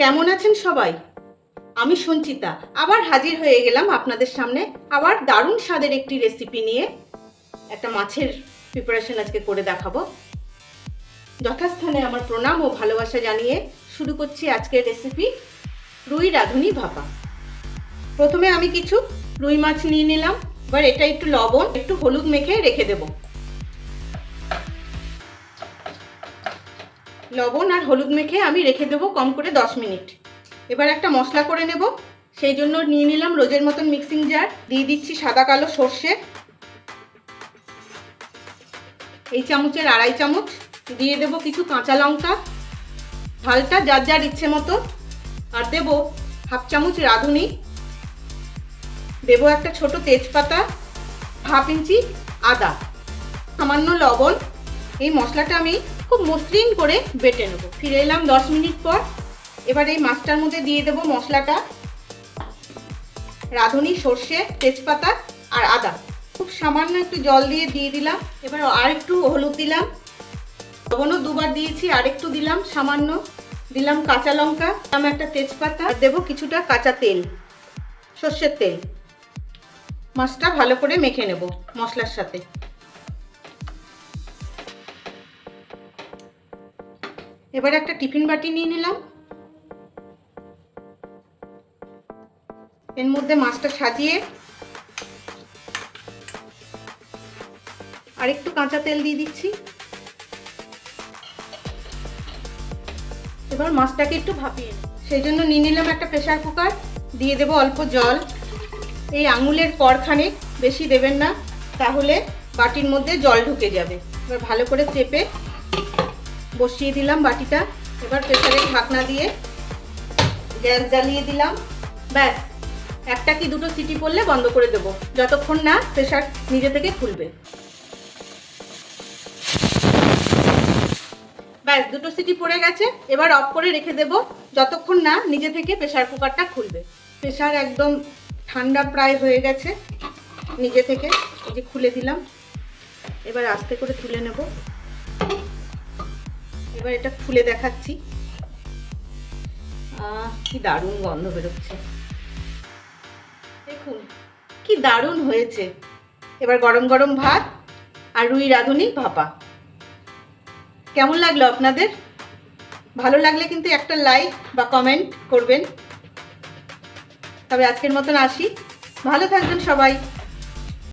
কেমন আছেন সবাই? আমি সঞ্চিতা, আবার হাজির হয়ে গেলাম আপনাদের সামনে আবার দারুণ স্বাদের একটি রেসিপি নিয়ে। একটা মাছের প্রিপারেশন আজকে করে দেখাবো। যথাস্থানে আমার প্রণাম ও ভালোবাসা জানিয়ে শুরু করছি আজকের রেসিপি রুই রাঁধুনি ভাপা। প্রথমে আমি কিছু রুই মাছ নিয়ে নিলাম, এবার এটা একটু লবণ, একটু হলুদ মেখে রেখে দেবো। লবণ আর হলুদ মেখে আমি রেখে দেবো কম করে দশ মিনিট। এবার একটা মশলা করে নেব। সেই জন্য নিয়ে নিলাম রোজের মতন মিক্সিং জার দিয়ে দিচ্ছি সাদা কালো সর্ষে। এই চামচের আড়াই চামচ। দিয়ে দেব কিছু কাঁচা লঙ্কা। ঝালটা যার যার ইচ্ছে মতো। আর দেব হাফ চামচ রাঁধুনি। দেবো একটা ছোট তেজপাতা, হাফ ইঞ্চি আদা। সামান্য লবণ। এই মশলাটা আমি খুব মসৃণ করে বেটে নেব। ফিরে এলাম দশ মিনিট পর। এবার এই মাছটার মধ্যে দিয়ে দেবো মশলাটা। রাঁধুনি, সর্ষে, তেজপাতা আর আদা। খুব সামান্য একটু জল দিয়ে দিয়ে দিলাম। এবার আর একটু হলুদ দিলাম। লবণও দুবার দিয়েছি, আর একটু দিলাম সামান্য। দিলাম কাঁচা লঙ্কা, দিলাম একটা তেজপাতা, আর দেবো কিছুটা কাঁচা তেল, সর্ষের তেল। মাছটা ভালো করে মেখে নেব মশলার সাথে। এবার একটা টিফিন বাটি নিয়ে নিলাম। এর মধ্যে মাছটা সাজিয়ে আর একটু কাঁচা তেল দিয়ে দিচ্ছি। এবার মাছটাকে একটু ভাপিয়ে সেই জন্য নিয়ে নিলাম একটা প্রেশার কুকার, দিয়ে দেবো অল্প জল। এই আঙুলের করখানেক বেশি দেবেন না, তাহলে বাটির মধ্যে জল ঢুকে যাবে। এবার ভালো করে চেপে বসিয়ে দিলাম বাটিটা। এবার প্রেসারে ঢাকনা দিয়ে গ্যাস জ্বালিয়ে দিলাম। ব্যাস, একটা কি দুটো সিটি পড়লে বন্ধ করে দেব। যতক্ষণ না প্রেশার নিজে থেকে খুলবে। ব্যাস, দুটো সিটি পড়ে গেছে। এবার অফ করে রেখে দেব। যতক্ষণ না নিজে থেকে প্রেশার কুকারটা খুলবে। প্রেশার একদম ঠান্ডা প্রায় হয়ে গেছে। নিজে থেকে যে খুলে দিলাম। এবার আস্তে করে তুলে নেব। এবার এটা খুলে দেখাচ্ছি। কি দারুণ গন্ধ বেরোচ্ছে। দেখুন, কি দারুণ হয়েছে। এবার গরম গরম ভাত আর রুই রাঁধুনি ভাপা। কেমন লাগল আপনাদের? ভালো লাগলে কিন্তু একটা লাইক বা কমেন্ট করবেন। তবে আজকের মতন আসি। ভালো থাকবেন সবাই।